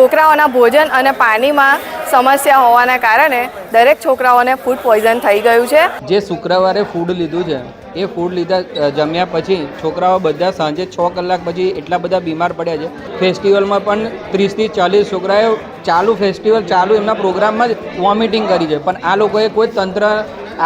છોકરાઓના ભોજન અને પાણીમાં સમસ્યા હોવાના કારણે દરેક છોકરાઓને ફૂડ પોઈઝન થઈ ગયું છે. જે શુક્રવારે ફૂડ લીધું છે, એ ફૂડ લીધા જમ્યા પછી છોકરાઓ બધા સાંજે છ કલાક પછી એટલા બધા બીમાર પડ્યા છે. ફેસ્ટિવલમાં પણ ત્રીસથી ચાલીસ છોકરાએ ચાલુ, ફેસ્ટિવલ ચાલુ એમના પ્રોગ્રામમાં જ વોમિટિંગ કરી છે. પણ આ લોકોએ કોઈ તંત્ર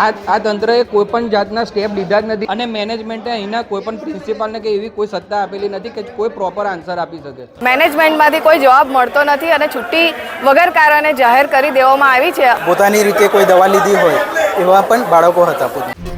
આ આ તંત્રએ કોઈ પણ જાતના સ્ટેપ લીધા જ નથી અને મેનેજમેન્ટે અહીંના કોઈ પણ પ્રિન્સિપાલને કે એવી કોઈ સત્તા આપેલી નથી કે કોઈ પ્રોપર આન્સર આપી શકે. મેનેજમેન્ટમાંથી કોઈ જવાબ મળતો નથી અને છુટ્ટી વગર કારણે જાહેર કરી દેવામાં આવી છે. પોતાની રીતે કોઈ દવા લીધી હોય એવા પણ બાળકો હતા પોતે.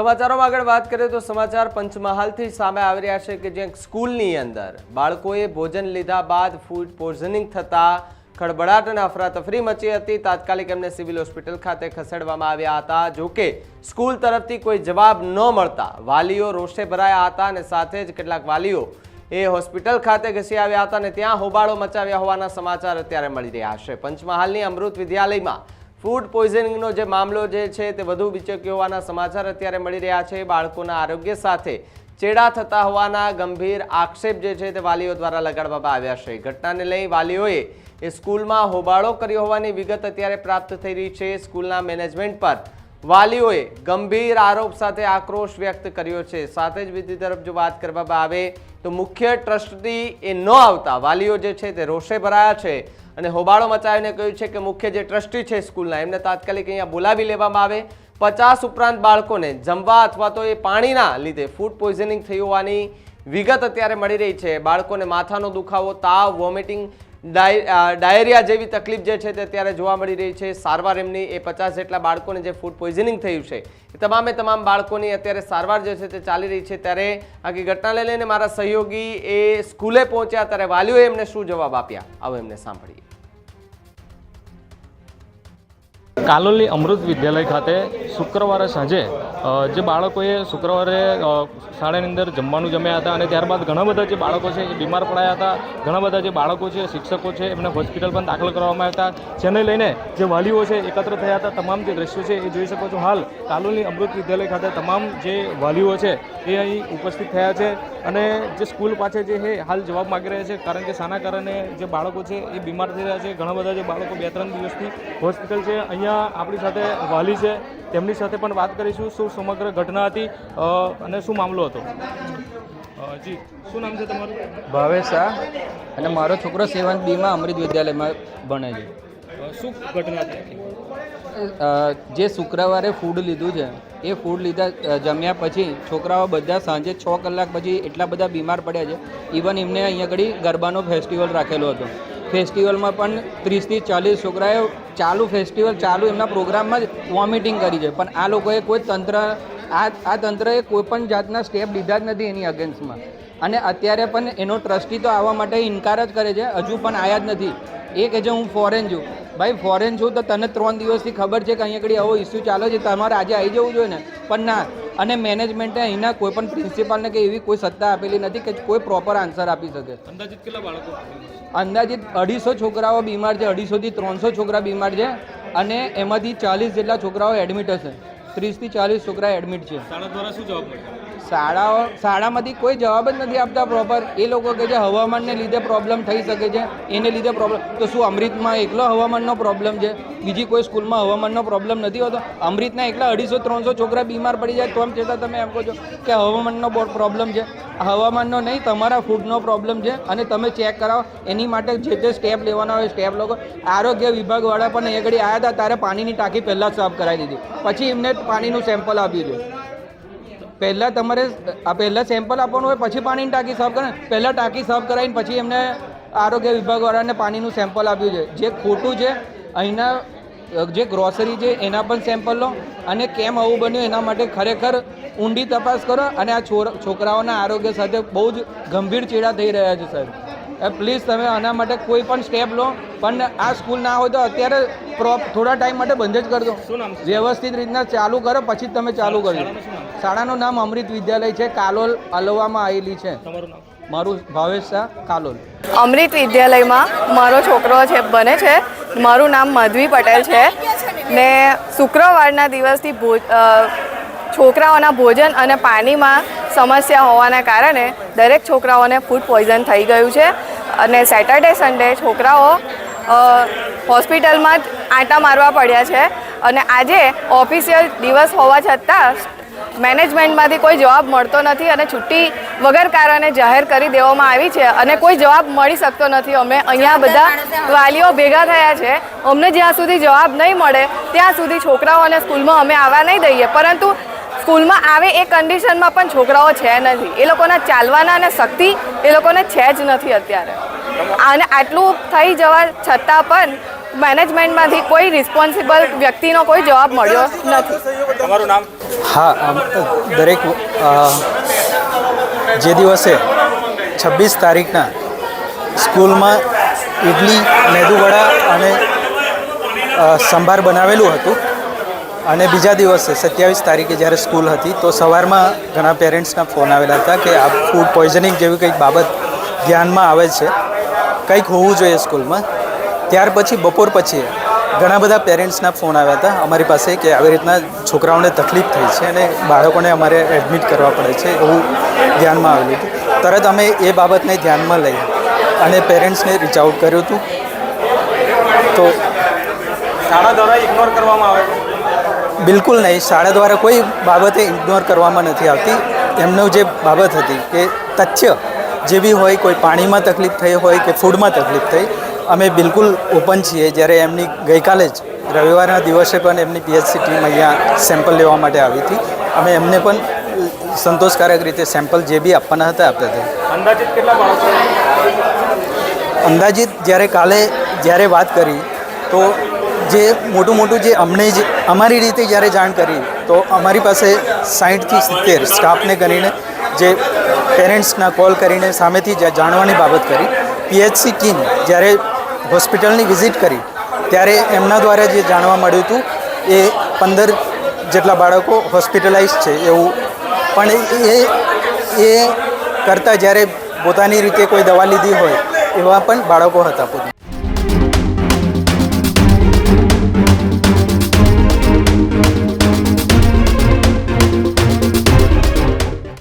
સમાચારોમાં આગળ વાત કરીએ તો સમાચાર પંચમહાલથી સામે આવી રહ્યા છે કે જ્યાં સ્કૂલની અંદર બાળકોએ ભોજન લીધા બાદ ફૂડ પોઈઝનિંગ થતાં ખળબળાટ અને અફરાતફરી મચી હતી. તાત્કાલિક એમને સિવિલ હોસ્પિટલ ખાતે ખસેડવામાં આવ્યા હતા. જોકે સ્કૂલ તરફથી કોઈ જવાબ ન મળતા વાલીઓ રોષે ભરાયા હતા અને સાથે જ કેટલાક વાલીઓ એ હોસ્પિટલ ખાતે ઘસી આવ્યા હતા અને ત્યાં હોબાળો મચાવ્યા હોવાના સમાચાર અત્યારે મળી રહ્યા છે. પંચમહાલની અમૃત વિદ્યાલયમાં ફૂડ પોઈઝનિંગનો જે મામલો જે છે તે વધુ વિચક્યો હોવાના સમાચાર અત્યારે મળી રહ્યા છે. બાળકોના આરોગ્ય સાથે ચેડા થતા હોવાના ગંભીર આક્ષેપ જે છે તે વાલીઓ દ્વારા લગાડવામાં આવ્યા છે. ઘટનાને લઈ વાલીઓએ એ સ્કૂલમાં હોબાળો કર્યો હોવાની વિગત અત્યારે પ્રાપ્ત થઈ રહી છે. સ્કૂલના મેનેજમેન્ટ પર વાલીઓએ ગંભીર આરોપ સાથે આક્રોશ વ્યક્ત કર્યો છે. સાથે જ વિધિ તરફ જો વાત કરવામાં આવે તો મુખ્ય ટ્રસ્ટી એ ન આવતા. વાલીઓ જે છે તે રોષે ભરાયા છે. અને હોબાળો મચાવીને કહ્યું છે કે મુખ્ય જે ટ્રસ્ટી છે સ્કૂલના, એમને તાત્કાલિક અહીંયા બોલાવી લેવામાં આવે. પચાસ ઉપરાંત બાળકોને જમવા અથવા તો એ પાણીના લીધે ફૂડ પોઈઝનિંગ થઈ હોવાની વિગત અત્યારે મળી રહી છે. બાળકોને માથાનો દુખાવો, તાવ વોમિટિંગ ડાયરિયા જેવી તકલીફ જે છે તે અત્યારે જોવા મળી રહી છે. સારવાર એમની એ પચાસ જેટલા બાળકોને જે ફૂડ પોઈઝનિંગ થયું છે, એ તમામે તમામ બાળકોની અત્યારે સારવાર જે છે તે ચાલી રહી છે. ત્યારે આખી ઘટનાને લઈને મારા સહયોગી એ સ્કૂલે પહોંચ્યા, ત્યારે વાલીઓએ એમને શું જવાબ આપ્યા? આવો એમને સાંભળીએ. કાલોલની અમૃત વિદ્યાલય ખાતે શુક્રવારે સાંજે જે બાળકોએ શુક્રવારે શાળાની અંદર જમવાનું જમ્યા હતા અને ત્યારબાદ ઘણા બધા જે બાળકો છે એ બીમાર પડાયા હતા, ઘણા બધા જે બાળકો છે, શિક્ષકો છે, એમને હોસ્પિટલ પણ દાખલ કરવામાં આવ્યા હતા. જેને લઈને જે વાલીઓ છે, એકત્ર થયા હતા. તમામ જે દ્રશ્યો છે, એ જોઈ શકો છો. હાલ કાલોલની અમૃત વિદ્યાલય ખાતે તમામ જે વાલીઓ છે, એ અહીં ઉપસ્થિત થયા છે અને જે સ્કૂલ પાછળ જે છે, હાલ જવાબ માગી રહ્યા છે. કારણ કે શાના કારણે જે બાળકો છે, એ બીમાર થઈ રહ્યા છે. ઘણા બધા જે બાળકો બે ત્રણ દિવસથી હોસ્પિટલ છે. અહીંયા આપણી સાથે વાલી છે. તેમની સાથે પણ વાત કરીશું શું સમગ્ર ઘટના હતી અને શું મામલો હતો? જી શું નામ છે તમારું? ભાવેશ શાહ અને મારો છોકરો સેવન્થ બીમાં અમૃત વિદ્યાલયમાં ભણે છે. શું ઘટના હતી? જે શુક્રવારે ફૂડ લીધું છે એ ફૂડ લીધા જમ્યા પછી છોકરાઓ બધા સાંજે છ કલાક પછી એટલા બધા બીમાર પડ્યા છે. ઇવન એમને અહીંયા આગળ ગરબાનો ફેસ્ટિવલ રાખેલો હતો. ફેસ્ટિવલમાં પણ ત્રીસથી ચાલીસ છોકરાએ ચાલુ ફેસ્ટિવલ ચાલુ એમના પ્રોગ્રામમાં જ વોમિટિંગ કરી છે. પણ આ લોકોએ કોઈ તંત્ર, આ આ તંત્રએ કોઈ પણ જાતના સ્ટેપ લીધા જ નથી એની અગેન્સ્ટમાં. અને અત્યારે પણ એનો ટ્રસ્ટી તો આવવા માટે ઇનકાર જ કરે છે, હજુ પણ આયા જ નથી. એ કહે છે, હું ફોરેન છું. ભાઈ ફોરેન છું તો તને ત્રણ દિવસથી ખબર છે કે અહીંયા આવો ઇસ્યુ ચાલે છે, તમારે આજે આવી જવું જોઈએ ને? પણ ના અને મેનેજમેન્ટે અહીંના કોઈ પણ પ્રિન્સિપાલને કે એવી કોઈ સત્તા આપેલી નથી કે કોઈ પ્રોપર આન્સર આપી શકે. અંદાજિત કેટલા બાળકો અંદાજિત અઢીસો છોકરાઓ બીમાર છે અઢીસોથી ત્રણસો છોકરા બીમાર છે અને એમાંથી ચાલીસ જેટલા છોકરાઓ એડમિટ હશે. ત્રીસથી ચાલીસ છોકરા એડમિટ છે. શાળા દ્વારા શું જવાબ મળ્યો? શાળાઓ શાળામાંથી કોઈ જવાબ જ નથી આપતા પ્રોપર એ લોકો કે જે હવામાનને લીધે પ્રોબ્લેમ થઈ શકે છે, એને લીધે પ્રોબ્લેમ તો શું અમૃતમાં એકલો હવામાનનો પ્રોબ્લેમ છે? બીજી કોઈ સ્કૂલમાં હવામાનનો પ્રોબ્લેમ નથી હોતો? અમૃતના એકલા અઢીસો, ત્રણસો છોકરા બીમાર પડી જાય તો એમ છતાં તમે એમ કહો છો કે હવામાનનો પ્રોબ્લેમ છે. હવામાનનો નહીં, તમારા ફૂડનો પ્રોબ્લેમ છે અને તમે ચેક કરાવો. એની માટે જે તે સ્ટેપ લેવાના હોય સ્ટેપ લોકો. આરોગ્ય વિભાગવાળા પણ અહીંયા ઘડી આવ્યા હતા ત્યારે પાણીની ટાંકી પહેલાં જ સાફ કરાવી દીધી. પછી એમને પાણીનું સેમ્પલ આપ્યું છે પહેલાં તમારે આ પહેલાં સેમ્પલ આપવાનું હોય, પછી પાણીની ટાંકી સાફ કરે પહેલાં ટાંકી સાફ કરાવીને પછી એમને આરોગ્ય વિભાગવાળાને પાણીનું સેમ્પલ આપ્યું છે. જે ખોટું છે, અહીંના જે ગ્રોસરી છે, એના પણ સેમ્પલ લો અને કેમ આવું બન્યું એના માટે ખરેખર ઊંડી તપાસ કરો અને આ છોકરાઓના આરોગ્ય સાથે બહુ જ ગંભીર ચેડા થઈ રહ્યા છે, સાહેબ. પ્લીઝ તમે આના માટે કોઈ પણ સ્ટેપ લો. પણ આ સ્કૂલ ના હોય તો અત્યારે પ્રોપ થોડા ટાઈમ માટે બંધ જ કરી દો. શું નામ છે? વ્યવસ્થિત રીતના ચાલુ કરો પછી જ તમે ચાલુ કરજો શાળાનું નામ? અમૃત વિદ્યાલય છે કાલોલ અલવામાં આવેલી છે. મારું ભાવેશ શાહ કાલોલ. અમૃત વિદ્યાલયમાં મારો છોકરો છે બને છે. મારું નામ માધવી પટેલ છે. ને શુક્રવારના દિવસથી ભોજ છોકરાઓના ભોજન અને પાણીમાં સમસ્યા હોવાના કારણે દરેક છોકરાઓને ફૂડ પોઈઝન થઈ ગયું છે. અને સેટરડે સન્ડે છોકરાઓ હોસ્પિટલમાં જ આંટા મારવા પડ્યા છે. અને આજે ઓફિશિયલ દિવસ હોવા છતાં મેનેજમેન્ટમાંથી કોઈ જવાબ મળતો નથી અને છુટ્ટી વગર કારણે જાહેર કરી દેવામાં આવી છે અને કોઈ જવાબ મળી શકતો નથી. અમે અહીંયા બધા વાલીઓ ભેગા થયા છે. અમને જ્યાં સુધી જવાબ નહીં મળે ત્યાં સુધી છોકરાઓને સ્કૂલમાં અમે આવવા નહીં દઈએ. પરંતુ સ્કૂલમાં આવે એ કન્ડિશનમાં પણ છોકરાઓ છે નથી. એ લોકોના ચાલવાના અને શક્તિ એ લોકોને છે જ નથી અત્યારે. અને આટલું થઈ જવા છતાં પણ મેનેજમેન્ટમાંથી કોઈ રિસ્પોન્સિબલ વ્યક્તિનો કોઈ જવાબ મળ્યો નથી. હા આમ દરેક જે દિવસે છવ્વીસ તારીખના સ્કૂલમાં ઇડલી મેદુવડા અને સંભાર બનાવેલું હતું અને બીજા દિવસે, સત્યાવીસ તારીખે જ્યારે સ્કૂલ હતી, તો સવારમાં ઘણા પેરેન્ટ્સના ફોન આવેલા હતા કે આ ફૂડ પોઈઝનિંગ જેવી કંઈક બાબત ધ્યાનમાં આવે છે, કંઈક હોવું જોઈએ સ્કૂલમાં. ત્યાર પછી, બપોર પછી ઘણા બધા પેરેન્ટ્સના ફોન આવ્યા હતા અમારી પાસે કે આવી રીતના છોકરાઓને તકલીફ થઈ છે અને બાળકોને અમારે એડમિટ કરવા પડે છે એવું ધ્યાનમાં આવેલું હતું. તરત અમે એ બાબતને ધ્યાનમાં લઈ અને પેરેન્ટ્સને રીચ આઉટ કર્યું હતું. તો શાળા દ્વારા ઇગ્નોર કરવામાં આવે બિલકુલ નહીં. શાળા દ્વારા કોઈ બાબતે ઇગ્નોર કરવામાં નથી આવતી. એમનો જે બાબત હતી કે તથ્ય જે બી હોય કોઈ પાણીમાં તકલીફ થઈ હોય કે ફૂડમાં તકલીફ થઈ અમે બિલકુલ ઓપન છીએ. જ્યારે એમની ગઈકાલે જ રવિવારના દિવસે પણ એમની પીએચસી ટીમ અહીંયા સેમ્પલ લેવા માટે આવી હતી. અમે એમને પણ સંતોષકારક રીતે સેમ્પલ જે બી આપવાના હતા આપતા હતા. અંદાજિત કેટલા બાળકો? અંદાજિત જ્યારે કાલે જ્યારે વાત કરી તો જે મોટું મોટું જે અમને જ અમારી રીતે જ્યારે જાણ કરી, તો અમારી પાસે સાઠથી સિત્તેર સ્ટાફને કરીને જે પેરેન્ટ્સના કોલ કરીને સામેથી જાણવાની બાબત કરી. પીએચસી ટીમ જ્યારે હોસ્પિટલની વિઝિટ કરી, ત્યારે એમના દ્વારા જે જાણવા મળ્યું હતું, એ પંદર જેટલા બાળકો હોસ્પિટલાઇઝ છે એવું. પણ એ એ કરતાં જ્યારે પોતાની રીતે કોઈ દવા લીધી હોય, એવા પણ બાળકો હતા પોતે.